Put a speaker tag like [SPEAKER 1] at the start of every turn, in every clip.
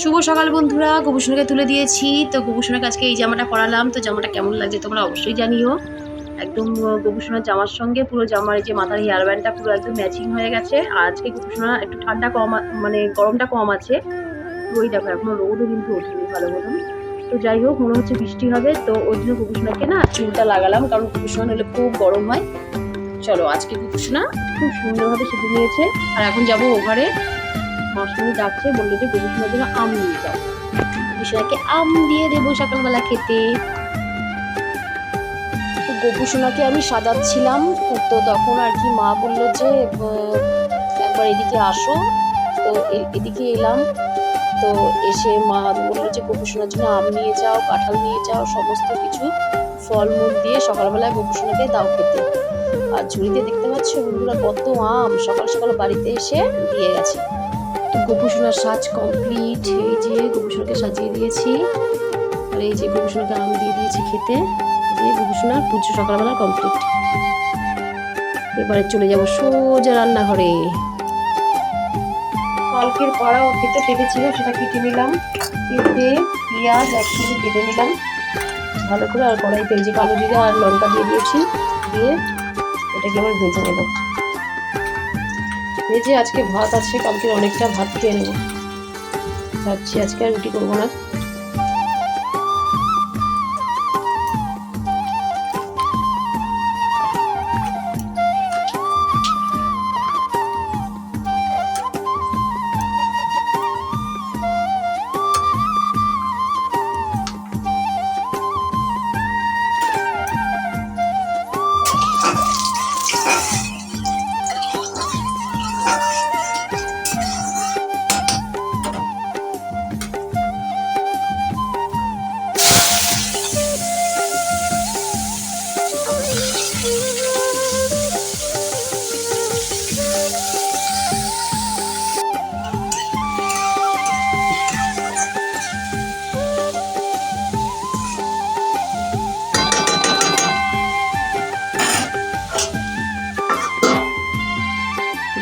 [SPEAKER 1] শুভ সকাল বন্ধুরা, গোপুসোনাকে তুলে দিয়েছি। তো গোপুসোনাকে আজকে এই জামাটা পরালাম। তো জামাটা কেমন লাগছে তোমরা অবশ্যই জানিও। একদম গোপুসোনার জামার সঙ্গে পুরো জামার যে মাথার হেয়ার ব্যান্ডটা পুরো একদম ম্যাচিং হয়ে গেছে। আর আজকে গোপুসোনা একটু ঠান্ডা কম মানে গরমটা কম আছে। ওই দেখো, এখনও রোদও কিন্তু ওঠেনি ভালো বলুন তো যাই হোক, মনে হচ্ছে বৃষ্টি হবে। তো ওই জন্য গোপুসোনাকে না চুলটা লাগালাম, কারণ গোপুসোনা হলে খুব গরম হয়। চলো, আজকে গোপুসোনা খুব সুন্দরভাবে সেজে নিয়েছে। আর এখন যাব ও ঘরে মাসুমি ডাকছে বলল যে গোপুসোনার জন্য আম নিয়ে যাও। গোপুসোনাকে আম দিয়ে দেবো সকালবেলা খেতে। তো গোপুসোনাকে আমি সাজাচ্ছিলাম, তো তখন আর কি মা বলল যে একবার এদিকে আসো। তো এদিকে এলাম। তো এসে মা বলল যে গোপুসোনার জন্য আম নিয়ে যাও, কাঁঠাল নিয়ে যাও, সমস্ত কিছু, ফলমূল দিয়ে সকালবেলায় গোপুসোনাকে দাও খেতে। আর ঝুড়িতে দেখতে পাচ্ছ বন্ধুরা কত আম, সকাল সকাল বাড়িতে এসে দিয়ে গেছে। তো গোপুসোনার সাজ কমপ্লিট এই যে গোপুসোনাকে সাজিয়ে দিয়েছি। আর এই যে গোপুসোনাকে আম দিয়ে দিয়েছি খেতে। যে গোপুসোনার পুজো সকালবেলা কমপ্লিট এবারে চলে যাব সোজা রান্নাঘরে। কালকের পাড়া খেতে পেঁপে ছিল, সেটা কেটে নিলাম। কেটে পেঁয়াজ একসাথে কেটে নিলাম। ভালো করে আর এই যে কালো জিরা আর লঙ্কা দিয়ে দিয়েছি। দিয়ে এটাকে আবার ভেজে নেব। ভেজে আজকে ভাত আছে, কালকে অনেকটা ভাত খেয়ে নেব। ভাবছি আজকে আর রুটি করব না।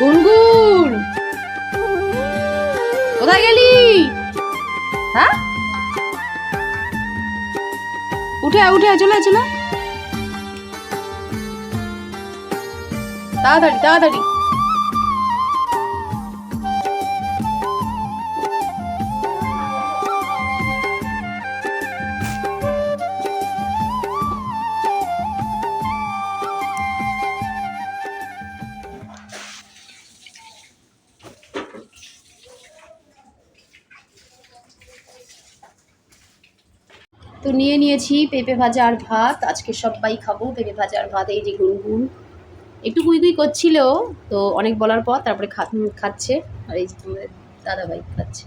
[SPEAKER 1] গুনগুন। কোথায় গেলি? হ্যাঁ? উঠে উঠে চলে চলে তাড়াতাড়ি তাড়াতাড়ি। তো নিয়ে নিয়েছি পেঁপে ভাজা আর ভাত। আজকে সবাই খাব পেঁপে ভাজা আর ভাত, এই যে গুনগুন। একটু কুই কুই করছিল, তো অনেক বলার পর তারপরে খাচ্ছে। আর এই যে দাদা ভাই খাচ্ছে।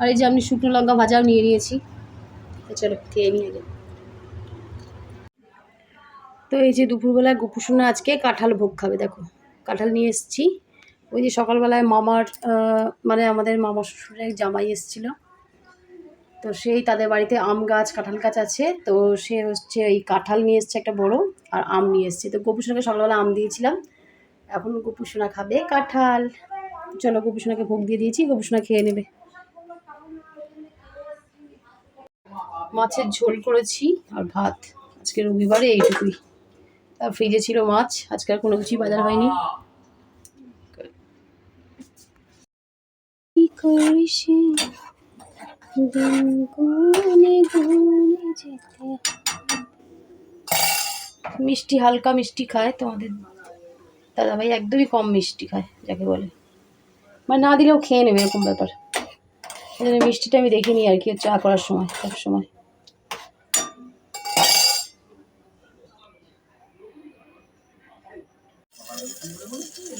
[SPEAKER 1] আর এই যে আমি শুকনো লঙ্কা ভাজাও নিয়ে নিয়েছি। চলো খেয়ে নিয়ে যাই। তো এই যে দুপুরবেলায় গোপুসোনা আজকে, কাঁঠাল ভোগ খাবে, দেখো। কাঁঠাল নিয়ে এসেছি। ওই যে সকালবেলায় মামার মানে আমাদের মামা শ্বশুরের জামাই এসেছিল। তো সেই তাদের বাড়িতে আম গাছ, কাঁঠাল গাছ আছে। তো সে হচ্ছে এই কাঁঠাল নিয়ে এসছে একটা বড় আর আম নিয়ে এসছে। তো গোপুসোনাকে সকালবেলা আম দিয়েছিলাম। এখন গোপুসোনা খাবে কাঁঠাল। চলো গোপুসোনাকে ভোগ দিয়ে দিয়েছি গোপুসোনা খেয়ে নেবে। মাছের ঝোল করেছি আর ভাত। আজকে রবিবারে এইটুকুই। তার ফ্রিজে ছিল মাছ, আজকে আর কোনো কিছুই বাজার হয়নি। করিস? মিষ্টি, হালকা মিষ্টি খায় তোমাদের। দাদাভাই একদমই কম মিষ্টি খায়, যাকে বলে। মানে না দিলেও খেয়ে নেবে, এরকম ব্যাপার। জন্য মিষ্টিটা আমি দেখিনি আর কি চা করার সময় সব সময়।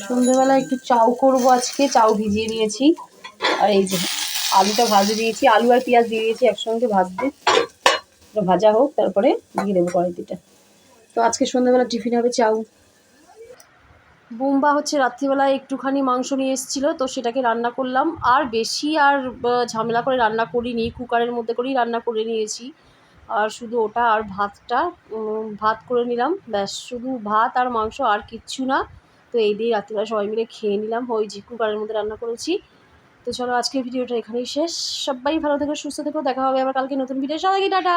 [SPEAKER 1] সন্ধ্যেবেলা একটু চাউ করব আজকে, চাউ ভিজিয়ে নিয়েছি। আর এই যে আলুটা ভাজে দিয়েছি, আলু আর পেঁয়াজ দিয়ে দিয়েছি একসঙ্গে ভাজতে। ভাজা হোক, তারপরে দিয়ে দেবো কড়াইটিটা তো আজকে সন্ধ্যাবেলা টিফিন হবে চাউ। বোম্বা হচ্ছে রাত্রিবেলায় একটুখানি মাংস নিয়ে এসেছিল, তো সেটাকে রান্না করলাম। আর বেশি আর ঝামেলা করে রান্না করিনি, কুকারের মধ্যে করেই রান্না করে নিয়েছি। আর শুধু ওটা আর ভাতটা ভাত করে নিলাম। ব্যাস, শুধু ভাত আর মাংস আর কিচ্ছু না। তো এই দিয়ে রাত্রিবেলা সবাই মিলে খেয়ে নিলাম। ওই যে কুকারের মধ্যে রান্না করেছি। তো চলো আজকের ভিডিওটা এখানেই শেষ। সবাই ভালো থেকো, সুস্থ থেকো, দেখা হবে আবার কালকে নতুন ভিডিও সবাইকে টাটা!